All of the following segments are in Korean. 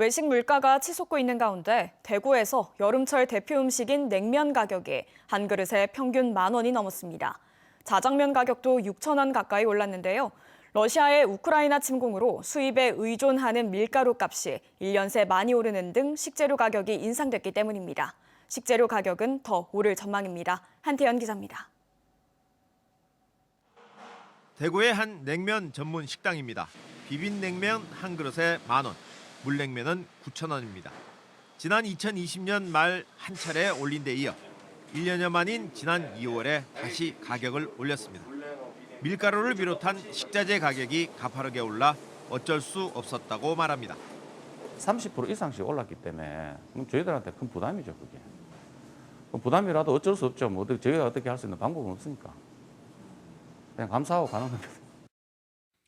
외식 물가가 치솟고 있는 가운데 대구에서 여름철 대표 음식인 냉면 가격이 한 그릇에 평균 만 원이 넘었습니다. 자장면 가격도 6천 원 가까이 올랐는데요. 러시아의 우크라이나 침공으로 수입에 의존하는 밀가루 값이 1년 새 많이 오르는 등 식재료 가격이 인상됐기 때문입니다. 식재료 가격은 더 오를 전망입니다. 한태연 기자입니다. 대구의 한 냉면 전문 식당입니다. 비빔냉면 한 그릇에 만 원, 물냉면은 9천 원입니다. 지난 2020년 말 한 차례 올린 데 이어 1년여 만인 지난 2월에 다시 가격을 올렸습니다. 밀가루를 비롯한 식자재 가격이 가파르게 올라 어쩔 수 없었다고 말합니다. 30% 이상씩 올랐기 때문에 저희들한테 큰 부담이죠 그게. 부담이라도 어쩔 수 없죠. 뭐 어떻게 저희가 어떻게 할 수 있는 방법은 없으니까. 그냥 감사하고 가는 겁니다.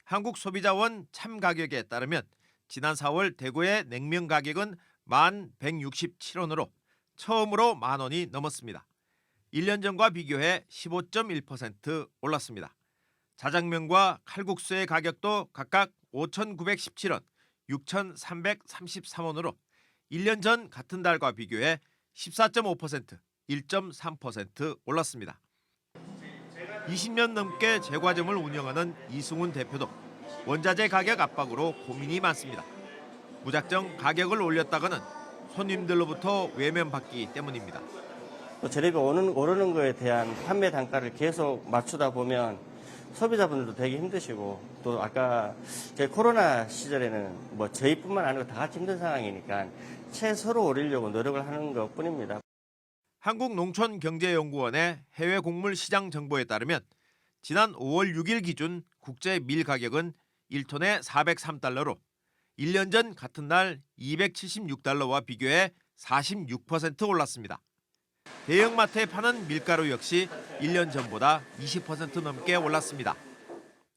한국소비자원 참 가격에 따르면 지난 4월 대구의 냉면 가격은 1,167원으로 처음으로 만 원이 넘었습니다. 1년 전과 비교해 15.1% 올랐습니다. 자장면과 칼국수의 가격도 각각 5,917원, 6,333원으로 1년 전 같은 달과 비교해 14.5%, 1.3% 올랐습니다. 20년 넘게 제과점을 운영하는 이승훈 대표도 원자재 가격 압박으로 고민이 많습니다. 무작정 가격을 올렸다가는 손님들로부터 외면받기 때문입니다. 또 재료비 오는, 오르는 거에 대한 판매 단가를 계속 맞추다 보면 소비자분들도 되게 힘드시고 또 아까 저희 코로나 시절에는 뭐 저희뿐만 아니고 다 같이 힘든 상황이니까 최소로 올리려고 노력을 하는 것 뿐입니다. 한국농촌경제연구원의 해외 곡물 시장 정보에 따르면 지난 5월 6일 기준 국제 밀 가격은 1톤에 403달러로 1년 전 같은 날 276달러와 비교해 46% 올랐습니다. 대형마트에 파는 밀가루 역시 1년 전보다 20% 넘게 올랐습니다.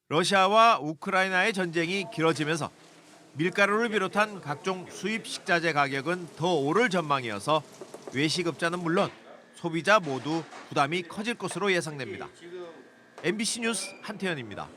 러시아와 우크라이나의 전쟁이 길어지면서 밀가루를 비롯한 각종 수입 식자재 가격은 더 오를 전망이어서 외식업자는 물론 소비자 모두 부담이 커질 것으로 예상됩니다. MBC 뉴스 한태현입니다.